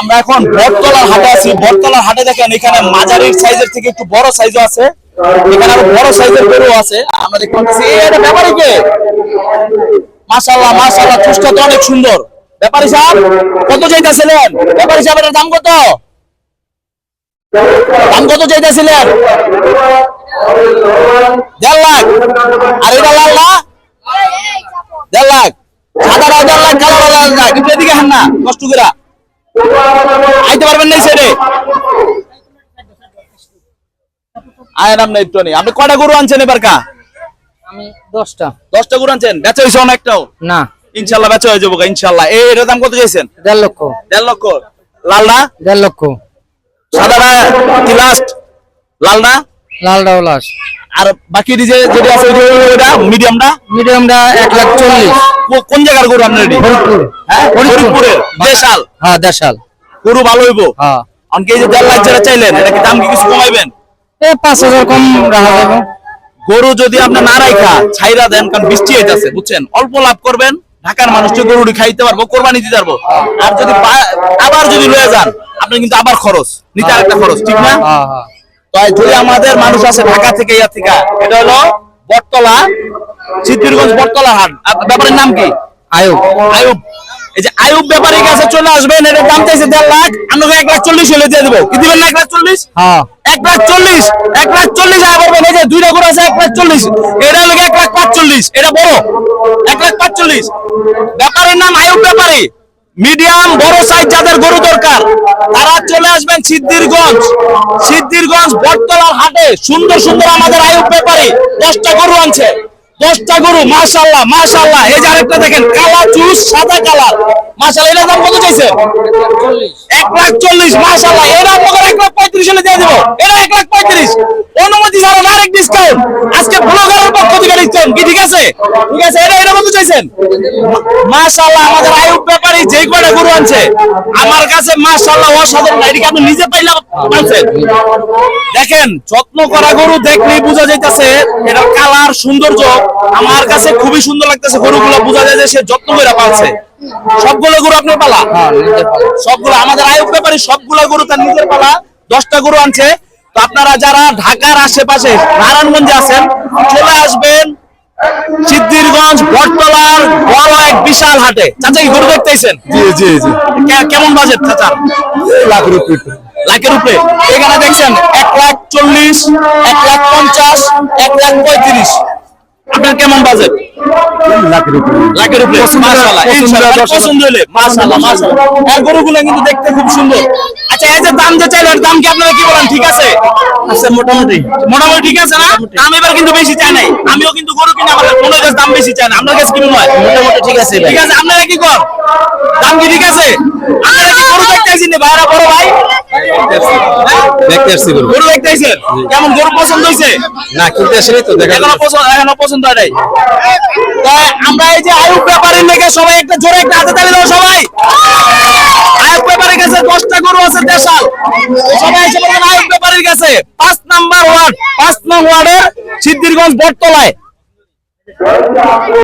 আমরা এখন বটতলার হাটে আছি। বটতলার হাটে দেখেন, এখানে মাঝারির সাইজের থেকে একটু বড় সাইজও আছে। এখানে আরও বড় সাইজের গরু আছে। আমরা দেখতে এটা ব্যাপারী কে? মাশাআল্লাহ মাশাআল্লাহ চুষ্টা তো অনেক সুন্দর। ব্যাপারী সাহেব, কত চাইতেছিলেন? ব্যাপারী সাহেব এটার দাম কত? দাম কত চাইতেছিলেন? দেড় লাখ। আর এটা লাল না দেড় লাখ সাদাটা দেড় লাখ কালো দেড় লাখ কিন্তু এদিকে হান না কষ্ট করে। আইতে পারবেন না সেরে আয় নাম নেই একটু নেই আপনি কয়টা গরু আনছেন এবার কা? আমি দশটা। দশটা গরু আনছেন। বেচা হয়েছে অনেকটাও? না। ইনশাল্লাহ বেচা হয়ে যাব ইনশাল্লাহ। এই এটার দাম কত চাইছেন? দেড় লক্ষ। দেড় লক্ষ। লালনা দেড় লক্ষ। সাদাটা কি লাস্ট লাল না লাল ডাউলাস আর বাকি যে যেটা আছে ওইটা মিডিয়ামটা মিডিয়ামটা এক লাখ চল্লিশ। কোন জায়গার গরু আপনার এটি? হ্যাঁ ফরিদপুরের দেশাল। হ্যাঁ দেড়শাল গরু ভালো হইব? হ্যাঁ। অনকে যে দেড় লাখ যেটা চাইলেন এটা কি দাম কি কিছু কমাইবেন? এ পাঁচ হাজার কম রাখা যাবে। গরু যদি আপনি না রাখা ছাইরা দেন কারণ বৃষ্টি হইতাছে বুঝছেন? অল্প লাভ করবেন ঢাকার মানুষকে গরুটি খাইতে পারব কোরবানি দিতে পারব। আর যদি আবার যদি লয়ে যান আপনি কিন্তু আবার খরচ নিতে আরেকটা খরচ ঠিক না? হ্যাঁ হ্যাঁ। তাই আমাদের মানুষ আছে ঢাকা থেকে ইয়া থেকে। এটা হলো বটতলা সিদ্ধিরগঞ্জ বটতলা হাট। ব্যাপারের নাম কি? আয়ুব। আয়ুব। এই যে আয়ুব ব্যাপারীর কাছে চলে আসবেন এটার দাম চাইছে দেড় লাখ আপনাকে এক লাখ চল্লিশ হলে দিয়ে দেবো। কি দিবেন না এক লাখ চল্লিশ? হ্যাঁ। এক লাখ চল্লিশ এক লাখ চল্লিশ আয় করবেন এই যে দুইটা করে আছে এক লাখ চল্লিশ। এটা হলো এক লাখ পাঁচচল্লিশ? এটা বড়। এক লাখ পাঁচচল্লিশ। ব্যাপারীর নাম আয়ুব ব্যাপারী। মিডিয়াম, বড় সাইজ যাদের গরু দরকার, তারা চলে আসবেন সিদ্ধিরগঞ্জ। সিদ্ধিরগঞ্জ, বটতলার হাটে। সুন্দর সুন্দর আমাদের আয়ুব ব্যাপারী, দশটা গরু আনছে। দশটা গরু মাশাল্লাহ মাশাল্লাহ এই যে আরেকটা দেখেন, কালা চুস সাদা কালার। মাশাল্লাহ এটার দাম কত চাইছে? এক লাখ চল্লিশ মাসাল্লাহ এরা এক লাখ পঁয়ত্রিশ হলে দিয়ে দেবো। এক লাখ পঁয়ত্রিশ। অনুমতি ছাড়া ডাইরেক্ট ডিসকাউন্ট আজকে ব্লগারের থেকে কি ঠিক আছে? ঠিক আছে এটা এটা কত চাইছেন? মাশাল্লাহ আমাদের আয়ুব ব্যাপারী যে কয়টা গরু আনছে আমার কাছে মাশাল্লাহ অসাধারণ এদিকে আপনি নিজে পাইলাম আনছেন? দেখেন যত্ন করা গরু দেখলেই বোঝা যাইতেছে এটা কালার সৌন্দর্য আমার কাছে খুবই সুন্দর লাগতেছে গরুগুলো বোঝা যায় যে সে যত্ন করে পালছে। সবগুলো গরু আপনার পালা? হ্যাঁ সবগুলো আমাদের আয়ুব ব্যাপারী সবগুলো গরু তার নিজের পালা দশটা গরু আনছে। তো আপনারা যারা ঢাকার আশেপাশে নারায়ণগঞ্জে আছেন চলে আসবেন সিদ্ধিরগঞ্জ বটতলার বড় এক বিশাল হাটে। চাচা কি গরু দেখতেছেন? জি জি জি। কেমন বাজেট চাচা? লাখ রুপি লাখের উপরে। এখানে দেখছেন? এক লাখ চল্লিশ এক লাখ পঞ্চাশ এক লাখ পঁয়ত্রিশ। আপনার কেমন বাজেট? লাখের উপরে। মাশাআল্লাহ ইনশাআল্লাহ দর্শক- পছন্দ হলে। মাশাআল্লাহ মাশাআল্লাহ। আর গরুগুলো কিন্তু দেখতে খুব সুন্দর। আচ্ছা এই যে দাম যে চাইলেন দাম কি আপনারা কি বলেন? ঠিক আছে? আচ্ছা মোটামুটি। মোটামুটি ঠিক আছে না? দাম এবার কিন্তু বেশি চাই নাই। আমিও কিন্তু গরু কিনে আমার মনে দাম বেশি চাই না। আপনার কাছে কি মনে হয়? মোটামুটি ঠিক আছে ঠিক আছে আপনারা কি কর? দাম কি ঠিক আছে? আপনারা কি গরু দেখতে আইছেন ভাইরা বড় ভাই? দেখতে আসছি গরু। গরু দেখতে আইছেন? কেমন গরু পছন্দ হয়েছে না কিনতে আসেনি তো দেখা এখনও পছন্দ এখনও পছন্দ হয় নাই? আমরা এই যে আয়ুব ব্যাপারের লেগে সবাই একটা জোরে একটা হাতে তালি দাও সবাই। কাছে দশটা গরু আছে, দেশাল। সবাই এসে বলবেন আয়ুব ব্যাপারের কাছে পাঁচ নাম্বার ওয়ার্ড, পাঁচ নং ওয়ার্ডের সিদ্ধিরগঞ্জ বটতলায়।